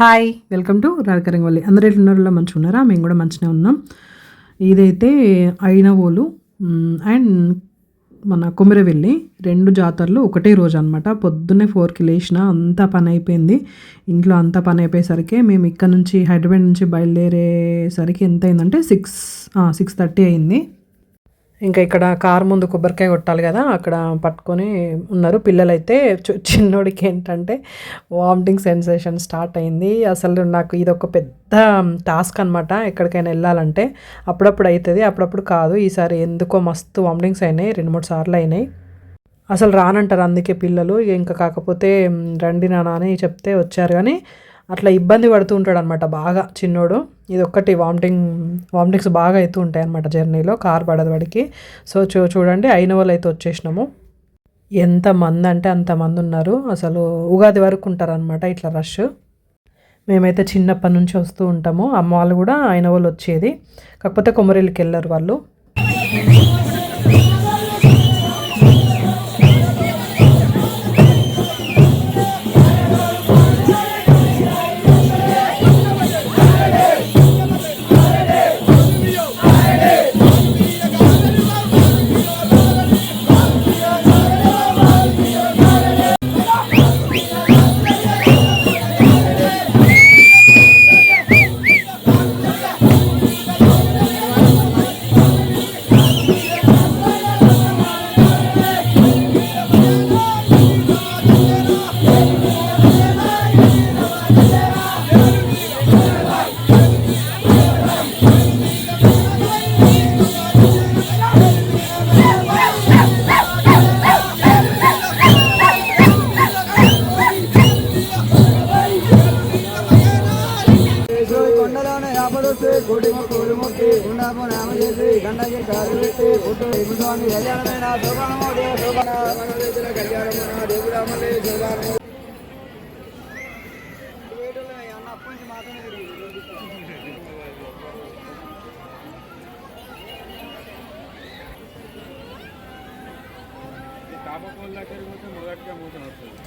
Hi welcome to రాజకరంగవల్లి. అందరూ ఎట్లున్నారో మంచిగా ఉన్నారా మేము కూడా మంచిగా ఉన్నాం. ఇదైతే అయినవోలు అండ్ మన కుమిరవెల్లి రెండు జాతరలు ఒకటే రోజు అనమాట పొద్దున్నే ఫోర్కి లేచిన అంతా పని అయిపోయింది. ఇంట్లో అంతా పని అయిపోయేసరికి మేము ఇక్కడ నుంచి హైదరాబాద్ నుంచి బయలుదేరేసరికి ఎంత అయిందంటే సిక్స్ సిక్స్ థర్టీ అయింది. ఇంకా ఇక్కడ కారు ముందు కొబ్బరికాయ కొట్టాలి కదా అక్కడ పట్టుకొని ఉన్నారు. పిల్లలైతే చిన్నోడికి ఏంటంటే వామిటింగ్ సెన్సేషన్ స్టార్ట్ అయింది. అసలు నాకు ఇది ఒక పెద్ద టాస్క్ అనమాట ఎక్కడికైనా వెళ్ళాలంటే. అప్పుడప్పుడు అవుతుంది అప్పుడప్పుడు కాదు. ఈసారి ఎందుకో మస్తు వామిటింగ్స్ అయినాయి రెండు మూడు సార్లు అయినాయి. అసలు రానంటారు అందుకే పిల్లలు. ఇంకా కాకపోతే రండి నాన్న అని చెప్తే వచ్చారు. కానీ అట్లా ఇబ్బంది పడుతూ ఉంటాడు అనమాట బాగా చిన్నోడు. ఇది ఒక్కటి వామిటింగ్ వామిటింగ్స్ బాగా అవుతూ ఉంటాయి అనమాట జర్నీలో కార్ పడదు వాడికి. సో చూ చూడండి అయిన వాళ్ళు అయితే వచ్చేసినాము. ఎంత మంది అంటే అంతమంది ఉన్నారు. అసలు ఉగాది వరకు ఉంటారనమాట ఇట్లా రష్. మేమైతే చిన్నప్పటి నుంచి వస్తూ ఉంటాము. అమ్మ వాళ్ళు కూడా ఆయన వాళ్ళు వచ్చేది. కాకపోతే కొమరేళ్ళకి వెళ్ళారు వాళ్ళు. మన దగ్గర కళ్యాణమైన దేవుడా మళ్ళీ శోభనము అన్న అప్పటి నుంచి మాత్రమే తాపకోళ్ళ దగ్గరికి పోతే మొదటిగా మూతం వస్తుంది.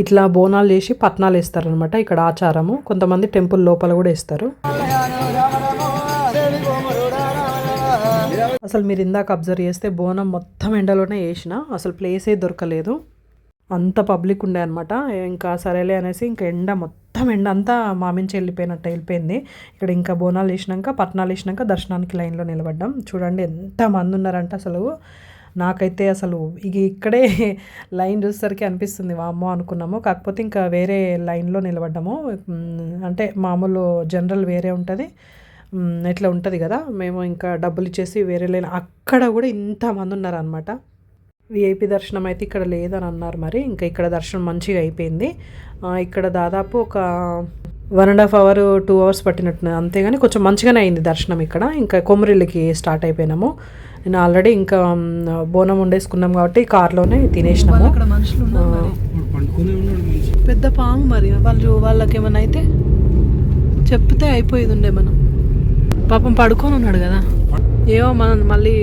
ఇట్లా బోనాలు చేసి పట్నాలు వేస్తారనమాట ఇక్కడ ఆచారము. కొంతమంది టెంపుల్ లోపల కూడా వేస్తారు. అసలు మీరు ఇందాక అబ్జర్వ్ చేస్తే బోనం మొత్తం ఎండలోనే వేసిన. అసలు ప్లేసే దొరకలేదు. అంత పబ్లిక్ ఉండే అనమాట ఇంకా సరేలే అనేసి ఇంకా ఎండ మొత్తం ఎండ అంతా మామించి వెళ్ళిపోయినట్టు వెళ్ళిపోయింది. ఇక్కడ ఇంకా బోనాలు వేసినాక పట్నాలు వేసినాక దర్శనానికి లైన్లో నిలబడ్డాం. చూడండి ఎంత మంది ఉన్నారంటే అసలు. నాకైతే అసలు ఇక ఇక్కడే లైన్ చూసేసరికి అనిపిస్తుంది వామ్మో అనుకున్నాము. కాకపోతే ఇంకా వేరే లైన్లో నిలబడ్డాము. అంటే మామూలు జనరల్ వేరే ఉంటుంది. ఇట్లా ఉంటుంది కదా మేము ఇంకా డబ్బులు ఇచ్చేసి వేరే లైన్ అక్కడ కూడా ఇంతమంది ఉన్నారనమాట విఐపి దర్శనం అయితే ఇక్కడ లేదని అన్నారు మరి ఇంకా ఇక్కడ దర్శనం మంచిగా అయిపోయింది. ఇక్కడ దాదాపు ఒక one and half hour two hours పట్టినట్టు అంతేగాని కొంచెం మంచిగానే అయింది దర్శనం ఇక్కడ. ఇంకా కొమరిల్లికి స్టార్ట్ అయిపోయినాము. నేను ఆల్రెడీ ఇంకా బోనం వండేసుకున్నాం కాబట్టి కార్లోనే తినేసినాము. పెద్ద పాము మరి. వాళ్ళు వాళ్ళకి ఏమైనా అయితే చెప్తే అయిపోయేది ఉండే మనం. పాపం పడుకొని ఉన్నాడు కదా. ఏమో మనం మళ్ళీ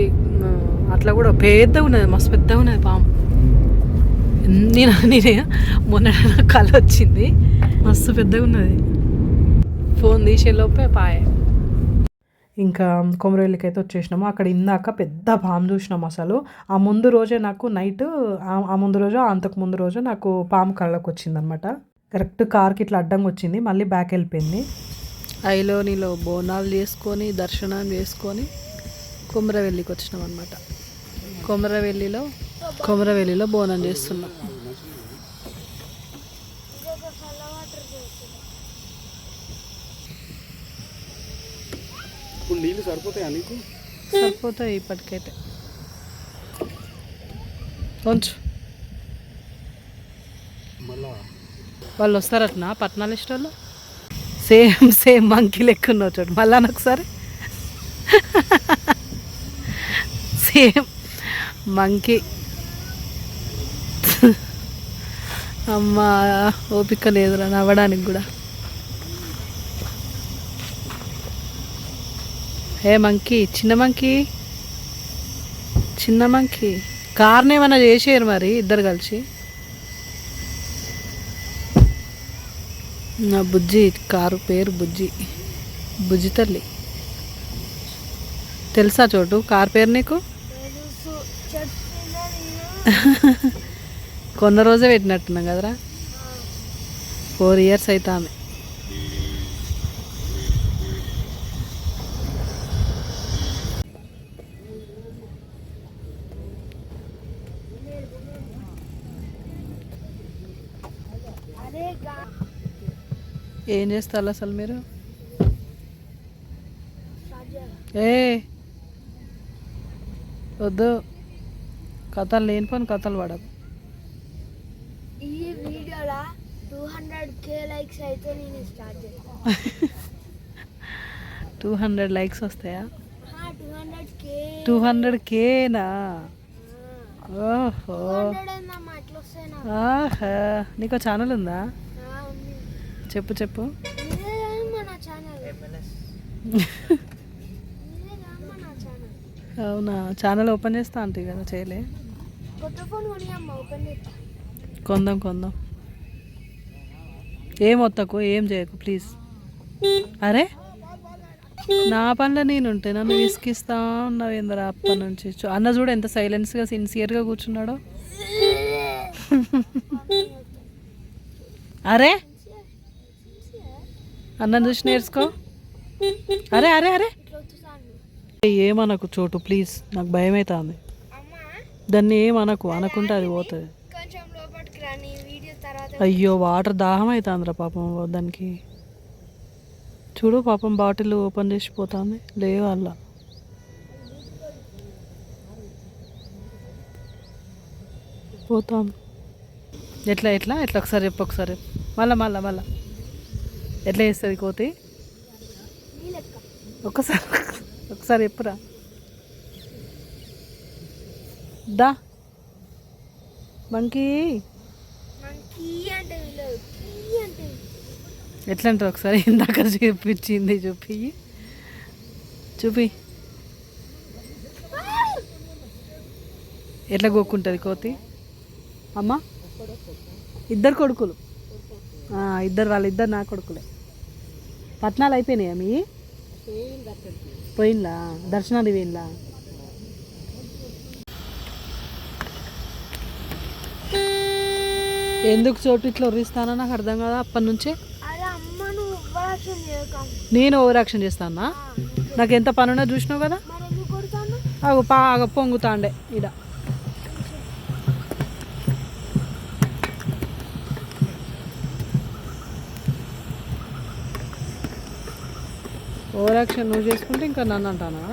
అట్లా కూడా పెద్దగా ఉన్నది మస్తు పెద్దగా ఉన్నది పాము. నేను నేనే మొన్న కళ వచ్చింది. మస్తు పెద్దగా ఉన్నది. ఫోన్ తీసే లోపే పాయే. ఇంకా కొమరవెల్లికి అయితే వచ్చేసినాము. అక్కడ ఇందాక పెద్ద పాము చూసినాం అసలు. ఆ ముందు రోజే నాకు నైట్ ఆ- ముందు రోజు అంతకు ముందు రోజు నాకు పాము కళ్ళకు వచ్చిందనమాట కరెక్ట్ కార్కి ఇట్లా అడ్డంగా వచ్చింది మళ్ళీ బ్యాక్ వెళ్ళిపోయింది. ఐలోనిలో బోనాలు చేసుకొని దర్శనం చేసుకొని కుమరవెల్లికి వచ్చినాం అనమాట కుమరవెల్లిలో కుమరవెల్లిలో బోనం చేస్తున్నాం. నీళ్ళు సరిపోతాయా నీకు? సరిపోతాయి ఇప్పటికైతే. మళ్ళా. వాళ్ళు వస్తారట్నా పట్నాలు ఇష్టాలు? సేమ్ సేమ్ మంకీ లెక్క ఉన్నావు చూడు మళ్ళా ఒకసారి. Same monkey. అమ్మా ఓపిక లేదురా నవ్వడానికి కూడా. ఏ మంకీ చిన్న మంకీ. చిన్న మంకి. కార్ని ఏమైనా చేసేయరు మరి ఇద్దరు కలిసి? నా బుజ్జి కారు పేరు బుజ్జి. బుజ్జి తల్లి. తెలుసా చోటు? కార్ పేరు నీకు? కొన్న రోజే పెట్టినట్టున్నాం కదరా? ఫోర్ ఇయర్స్ అవుతాంది ఏం చేస్తారు అసలు మీరు? ఏ. వద్దు. కథలు లేనిపోని కథలు పడకు. ఈ వీడియోలో టూ హండ్రెడ్ కే లైక్స్ అయితే నేను స్టార్ట్ చేస్తాను టూ హండ్రెడ్ లైక్స్ వస్తాయా? టూ హండ్రెడ్ కేనా ఓహో. ఆహా. నీకు ఛానల్ ఉంది. చెప్పు చెప్పు. అవునా? ఛానల్ ఓపెన్ చేస్తా అంటే కదా చేయలే. కొత్త ఫోన్ కొని అమ్మ ఓపెన్ చేస్తా. కొందాం కొందాం. ఏం వద్దకు? ఏం చేయకు? ప్లీజ్. అరే? నా పనిలో నేను ఉంటే నన్ను విసికిస్తా ఉన్నావు ఏందరా అప్పటి నుంచి? అన్న చూడు ఎంత సైలెన్స్గా సిన్సియర్గా కూర్చున్నాడో. అరే? అన్నం చూసి నేర్చుకో. అరే అరే అరే. ఏమనకు చోటు ప్లీజ్ నాకు భయం అవుతుంది దాన్ని ఏమనకు? అనకుంటే అది పోతుంది. అయ్యో వాటర్ దాహం అవుతుందిరా పాపం దానికి. చూడు పాపం బాటిల్ ఓపెన్ చేసి పోతుంది. లేవు అలా పోతాం ఎట్లా ఎట్లా? ఎట్లా? ఒకసారి చెప్పు ఒకసారి మళ్ళా మళ్ళా మళ్ళా. ఎట్లా చేస్తుంది కోతి? ఒకసారి ఒకసారి చెప్పురా. దా. మంకీ. ఎట్లా అంటారు ఒకసారి? ఇందాక చూపించింది చూపి. చూపి. ఎట్లా గోక్కుంటుంది కోతి? అమ్మ? ఇద్దరు కొడుకులు. ఇద్దరు వాళ్ళు ఇద్దరు నా కొడుకులే. పట్నాలు అయిపోయినాయా మీ పోయిందా దర్శనానికి పోయిందా ఎందుకు చోటు ఇట్లా ఉరిస్తానో నాకు అర్థం కాదా అప్పటి నుంచే? నేను ఓవర్ యాక్షన్ చేస్తానా నాకు ఎంత పనున్నా చూసినావు కదా? బాగా పొంగుతాండే ఇడ. ఓవర్ యాక్షన్ నువ్వు చేసుకుంటే ఇంకా నన్ను అంటానా?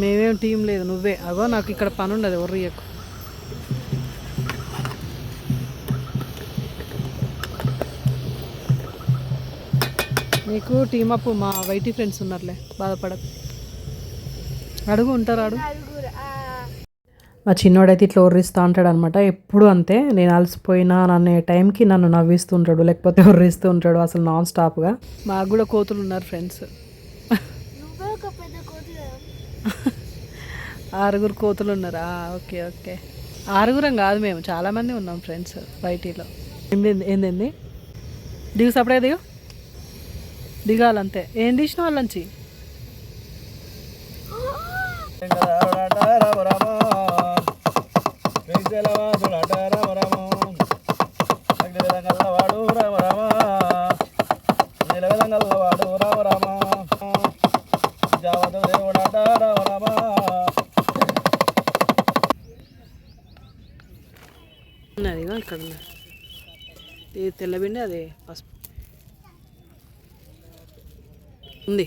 మేమేం టీం లేదు నువ్వే. అగో నాకు ఇక్కడ పని ఉండదు ఒర్రియకు నీకు టీం అప్ మా వైటీ ఫ్రెండ్స్ ఉన్నారులే బాధపడకు. అడుగు ఉంటారు అడుగు మా చిన్నోడైతే ఇట్లా ఒర్రిస్తూ ఉంటాడు అనమాట ఎప్పుడు అంతే నేను అలసిపోయినా అనే టైంకి నన్ను నవ్విస్తూ ఉంటాడు లేకపోతే ఒర్రిస్తూ ఉంటాడు అసలు నాన్ స్టాప్గా. మాకు కూడా కోతులు ఉన్నారు ఫ్రెండ్స్. ఆరుగురు కోతులు ఉన్నారా? Okay okay. ఆరుగురం కాదు మేము చాలామంది ఉన్నాం ఫ్రెండ్స్ బయటిలో. ఏంది ఏంది దిగు సపడే దిగు. దిగాలంతే. ఏం తీసిన వాళ్ళంచి రామ రామ శ్రీశైలవాసుడట రామ రామ అగ్నివిధంగల్లవాడు జావత ఇక్కడ తెల్లబిండి అది పసుపు ఉంది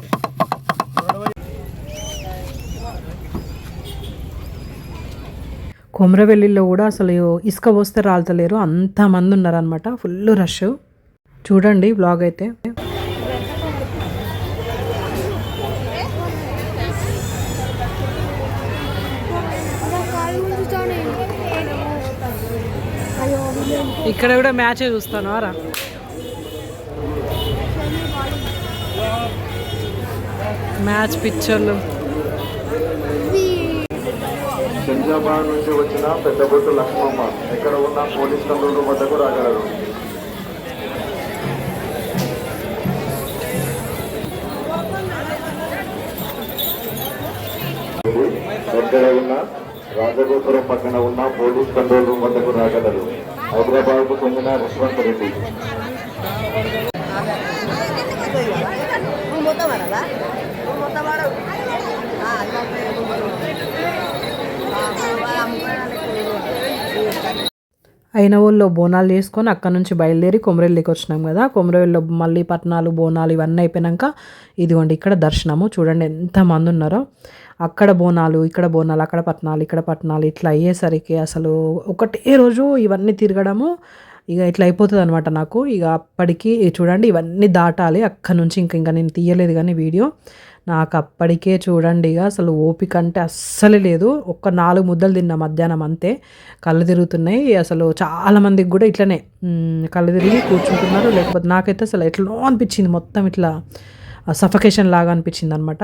కొమరవెల్లిలో కూడా అసలు ఇసుక పోస్తే రాలతలేరు. అంతమంది ఉన్నారనమాట ఫుల్ రష్ చూడండి బ్లాగ్ అయితే. ఇక్కడ కూడా మ్యాచే చూస్తాను. రా మ్యాచ్ పిక్చర్లు శంజాబాద్ నుంచి వచ్చిన పెద్దబొట్టు లక్ష్మమ్మ. ఎక్కడ ఉన్న పోలీస్ కంట్రోల్ వద్దకు రాగలరు. దగ్గర ఉన్న రాజగోపురం పక్కన ఉన్న పోలీస్ కంట్రోల్ రూమ్ వద్దకు రాగలరు. హైదరాబాద్కు చెందిన యశ్వంత్ రెడ్డి. అయినవోల్లో బోనాలు చేసుకొని అక్కడ నుంచి బయలుదేరి కొమరెల్లికి వచ్చినాం కదా. కొమరెల్లిలో మళ్ళీ పట్నాలు బోనాలు ఇవన్నీ అయిపోయినాక ఇదిగోండి ఇక్కడ దర్శనము. చూడండి ఎంతమంది ఉన్నారో. అక్కడ బోనాలు ఇక్కడ బోనాలు అక్కడ పట్నాలు ఇక్కడ పట్నాలు ఇట్లా అయ్యేసరికి అసలు ఒకటే రోజు ఇవన్నీ తిరగడము ఇక ఇట్లా అయిపోతుంది అనమాట నాకు. ఇక అప్పటికి చూడండి ఇవన్నీ దాటాలి. అక్కడ నుంచి ఇంక ఇంకా నేను తీయలేదు కానీ వీడియో. నాకు అప్పటికే చూడండి. ఇక అసలు ఓపిక అంటే అస్సలే లేదు. ఒక్క నాలుగు ముద్దలు తిన్నా మధ్యాహ్నం అంతే. కళ్ళు తిరుగుతున్నాయి. అసలు చాలామందికి కూడా ఇట్లనే. కళ్ళు తిరిగి కూర్చుంటున్నారు. లేకపోతే నాకైతే అసలు ఎట్లనో అనిపించింది? మొత్తం ఇట్లా సఫకేషన్ లాగా అనిపించింది అనమాట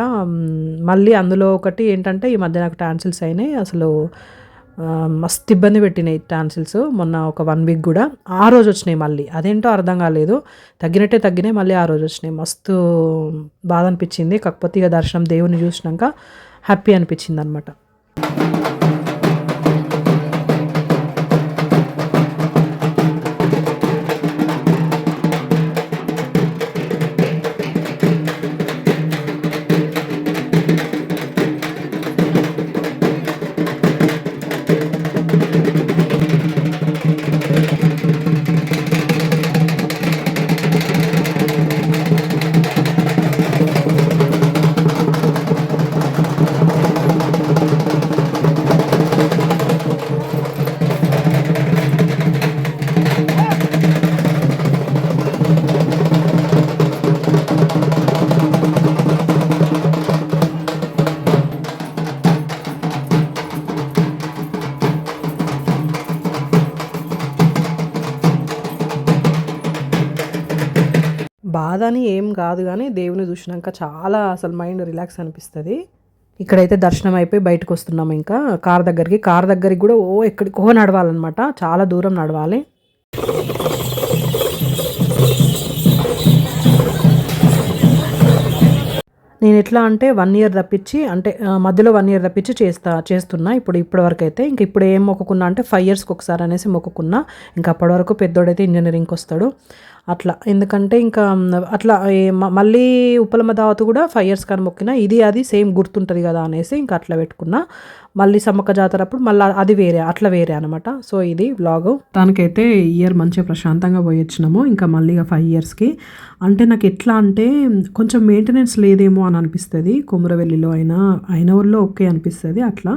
మళ్ళీ అందులో ఒకటి ఏంటంటే ఈ మధ్య నాకు టాన్సిల్స్ అయినాయి. అసలు మస్తు ఇబ్బంది పెట్టినాయి టాన్సిల్స్. మొన్న ఒక వన్ వీక్ కూడా. ఆ రోజు వచ్చినాయి మళ్ళీ. అదేంటో అర్థం కాలేదు. తగ్గినట్టే తగ్గినాయి మళ్ళీ ఆ రోజు వచ్చినాయి. మస్తు బాధ అనిపించింది. కాకపోతే ఇక దర్శనం దేవుని చూసినాక హ్యాపీ అనిపించింది అనమాట బాధ అని ఏం కాదు కానీ దేవుని చూసినాక చాలా అసలు మైండ్ రిలాక్స్ అనిపిస్తుంది. ఇక్కడైతే దర్శనం అయిపోయి బయటకు వస్తున్నాము ఇంకా. కార్ దగ్గరికి కార్ దగ్గరికి కూడా ఓ ఎక్కడికో నడవాలన్నమాట. చాలా దూరం నడవాలి. నేను ఎట్లా అంటే వన్ ఇయర్ తప్పించి అంటే మధ్యలో వన్ ఇయర్ తప్పించి చేస్తా చేస్తున్నా. ఇప్పుడు ఇప్పటి వరకు అయితే ఇంక ఇప్పుడు ఏం మొక్కుకున్నా అంటే ఫైవ్ ఇయర్స్కి ఒకసారి అనేసి మొక్కుకున్నా. ఇంకా అప్పటి వరకు పెద్దోడైతే ఇంజనీరింగ్కి వస్తాడు. అట్లా. ఎందుకంటే ఇంకా అట్లా మళ్ళీ ఉప్పలమ్మ దావత్ కూడా ఫైవ్ ఇయర్స్ కానీ మొక్కిన ఇది అది సేమ్ గుర్తుంటుంది కదా అనేసి ఇంకా అట్లా పెట్టుకున్నా. మళ్ళీ సమ్మక్క జాతర అప్పుడు మళ్ళీ అది వేరే అట్లా వేరే అనమాట సో ఇది బ్లాగ్ దానికైతే ఇయర్ మంచిగా ప్రశాంతంగా పోయి వచ్చినాము ఇంకా మళ్ళీ ఫైవ్ ఇయర్స్కి అంటే నాకు ఎట్లా అంటే కొంచెం మెయింటెనెన్స్ లేదేమో అని అనిపిస్తుంది. కుమరవెల్లిలో అయినా అయిన ఊళ్ళో ఓకే అనిపిస్తుంది. అట్లా